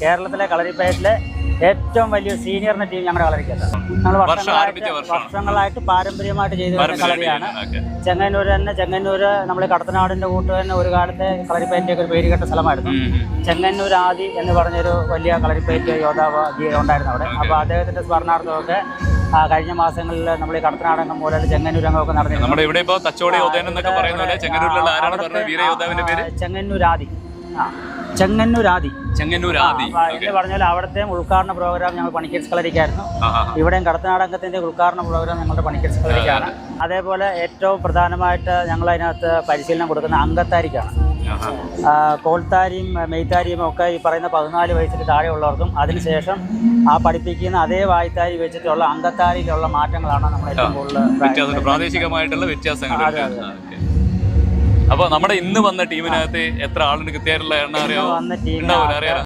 കേരളത്തിലെ കളരിപ്പയറ്റിലെ ഏറ്റവും വലിയ സീനിയറിന്റെ ടീം ഞങ്ങളുടെ കളരിക്കല്ല നമ്മൾ വർഷങ്ങളായിട്ട് വർഷങ്ങളായിട്ട് പാരമ്പര്യമായിട്ട് ചെയ്തു വരുന്ന കളരിയാണ്. ചെങ്ങന്നൂർ തന്നെ ചെങ്ങന്നൂർ നമ്മൾ കടത്തനാടിന്റെ കൂട്ട് തന്നെ ഒരു കാലത്തെ കളരിപ്പയറ്റിയൊക്കെ ഒരു പേര് കേട്ട സ്ഥലമായിരുന്നു. ചെങ്ങന്നൂർ ആദി എന്ന് പറഞ്ഞൊരു വലിയ കളരിപ്പയറ്റ് യോദ്ധാവ് ഉണ്ടായിരുന്നു അവിടെ. അപ്പോൾ അദ്ദേഹത്തിന്റെ സ്മരണാർത്ഥമൊക്കെ ആ, കഴിഞ്ഞ മാസങ്ങളിൽ നമ്മൾ ഈ കടത്തനാടകം പോലെ ചെങ്ങന്നൂർ അംഗമൊക്കെ നടന്നിരുന്നു. നമ്മുടെ ഇവിടെ തച്ചോടി എന്നൊക്കെ പറയുന്ന ചെങ്ങന്നൂരിലുള്ള ആരാണ് വീരയോദ്ധാവിന്റെ പേര്? ചെങ്ങന്നൂർ ആദി. ചെങ്ങന്നൂർ ആദി ചെങ്ങന്നൂർ ആദി എന്ന് പറഞ്ഞാൽ അവിടുത്തെ ഉദ്ഘാടന പ്രോഗ്രാം ഞങ്ങൾ പണിക്കേഴ്സ് കളരിക്കായിരുന്നു ഇവിടെയും കടത്തനാടകത്തിന്റെ ഉദ്ഘാടന പ്രോഗ്രാം ഞങ്ങളുടെ പണിക്കേഴ്സ് കളരിക്കാണ് അതേപോലെ ഏറ്റവും പ്രധാനമായിട്ട് ഞങ്ങൾ അതിനകത്ത് പരിശീലനം കൊടുക്കുന്ന അങ്കത്താരിക്കാണ് കോൽത്താരിയും കോൾത്താരിയും മെയ്ത്താരിയും ഒക്കെ ഈ പറയുന്ന പതിനാല് വയസ്സിൽ താഴെയുള്ളവർക്കും അതിനുശേഷം ആ പഠിപ്പിക്കുന്ന അതേ വായ്ത്താരി വെച്ചിട്ടുള്ള അങ്കത്താരിയിലുള്ള മാറ്റങ്ങളാണ് നമ്മൾ ഏറ്റവും കൂടുതൽ പ്രാദേശികമായിട്ടുള്ള വ്യത്യാസങ്ങൾ. അപ്പൊ നമ്മുടെ ഇന്ന് വന്ന ടീമിനകത്ത് എത്ര ആളുണ്ട്? കൃത്യമായിട്ടുള്ള എണ്ണ അറിയാമോ വന്ന ടീമിന് ഉണ്ടാവില്ല അറിയാം